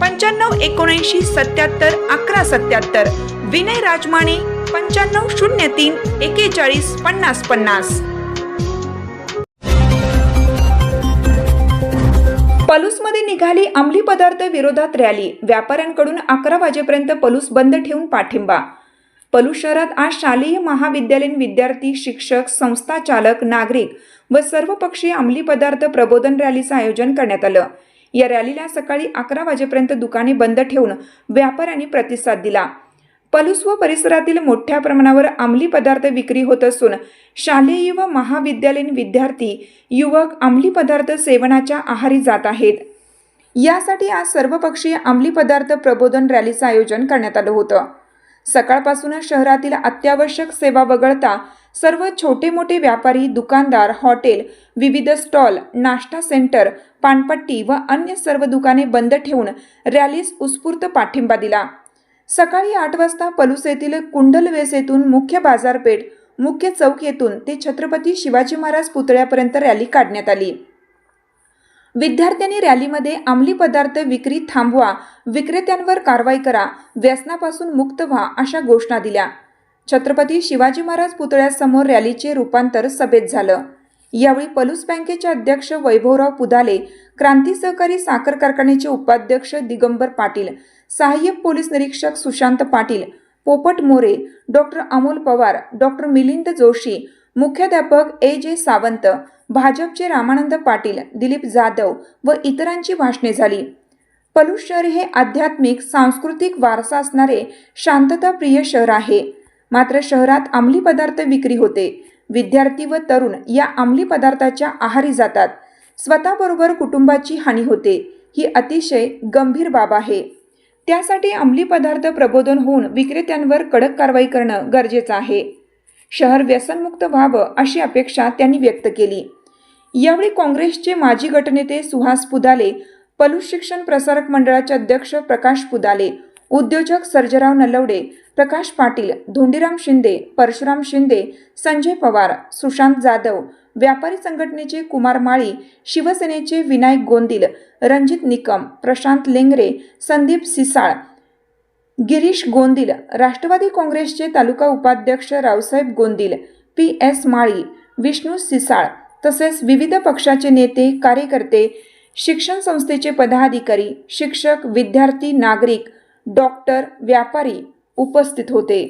पंच्याण्णव एकोणऐंशी सत्याहत्तर अकरा सत्याहत्तर. विनय राजमाने पंच्याण्णव शून्य तीन एकेचाळीस पन्नास पन्नास. पलूसमध्ये निघाली अंमली पदार्थ विरोधात रॅली. व्यापाऱ्यांकडून अकरा वाजेपर्यंत पलूस बंद ठेवून पाठिंबा. पलूस शहरात आज शालेय महाविद्यालयीन विद्यार्थी शिक्षक संस्था चालक नागरिक व सर्वपक्षीय अंमली पदार्थ प्रबोधन रॅलीचं आयोजन करण्यात आलं. या रॅलीला सकाळी अकरा वाजेपर्यंत दुकाने बंद ठेवून व्यापाऱ्यांनी प्रतिसाद दिला. पलूस व परिसरातील मोठ्या प्रमाणावर अंमली पदार्थ विक्री होत असून शालेय व महाविद्यालयीन विद्यार्थी युवक अंमली पदार्थ सेवनाच्या आहारी जात आहेत. यासाठी आज सर्वपक्षीय अंमली पदार्थ प्रबोधन रॅलीचं आयोजन करण्यात आलं होतं. सकाळपासूनच शहरातील अत्यावश्यक सेवा वगळता सर्व छोटे मोठे व्यापारी दुकानदार हॉटेल विविध स्टॉल नाश्ता सेंटर पानपट्टी व अन्य सर्व दुकाने बंद ठेवून रॅलीस उत्स्फूर्त पाठिंबा दिला. सकाळी आठ वाजता पलूस येथील कुंडलवेस येथून मुख्य बाजारपेठ मुख्य चौक येथून ते छत्रपती शिवाजी महाराज पुतळ्यापर्यंत रॅली काढण्यात आली. विद्यार्थ्यांनी रॅलीमध्ये अंमली पदार्थ विक्री थांबवा विक्रेत्यांवर कारवाई करा व्यसनापासून मुक्त व्हा अशा घोषणा दिल्या. छत्रपती शिवाजी महाराज पुतळ्यासमोर रॅलीचे रूपांतर सभेत झालं. यावेळी पलूस बँकेचे अध्यक्ष वैभवराव पुदाले क्रांती सहकारी साखर कारखान्याचे उपाध्यक्ष दिगंबर पाटील सहाय्यक पोलीस निरीक्षक सुशांत पाटील पोपट मोरे डॉक्टर अमोल पवार डॉक्टर मिलिंद जोशी मुख्याध्यापक ए जे सावंत भाजपचे रामानंद पाटील दिलीप जाधव व इतरांची भाषणे झाली. पलूस शहर हे आध्यात्मिक सांस्कृतिक वारसा असणारे शांतताप्रिय शहर आहे. मात्र शहरात अंमली पदार्थ विक्री होते. विद्यार्थी व तरुण या अंमली पदार्थाच्या आहारी जातात. स्वतःबरोबर कुटुंबाची हानी होते. ही अतिशय गंभीर बाब आहे. त्यासाठी अंमली पदार्थ प्रबोधन होऊन विक्रेत्यांवर कडक कारवाई करणं गरजेचं आहे. शहर व्यसनमुक्त व्हावं अशी अपेक्षा त्यांनी व्यक्त केली. यावेळी काँग्रेसचे माजी गटनेते सुहास पुदाले पलूस शिक्षण प्रसारक मंडळाचे अध्यक्ष प्रकाश पुदाले उद्योजक सर्जराव नलवडे प्रकाश पाटील धोंडीराम शिंदे परशुराम शिंदे संजय पवार सुशांत जाधव व्यापारी संघटनेचे कुमार माळी शिवसेनेचे विनायक गोंदिल रणजित निकम प्रशांत लेंगरे संदीप सिसाळ गिरीश गोंदिल राष्ट्रवादी काँग्रेसचे तालुका उपाध्यक्ष रावसाहेब गोंदिल पी एस माळी विष्णू सिसाळ तसेच विविध पक्षाचे नेते कार्यकर्ते शिक्षण संस्थेचे पदाधिकारी शिक्षक विद्यार्थी नागरिक डॉक्टर व्यापारी उपस्थित होते.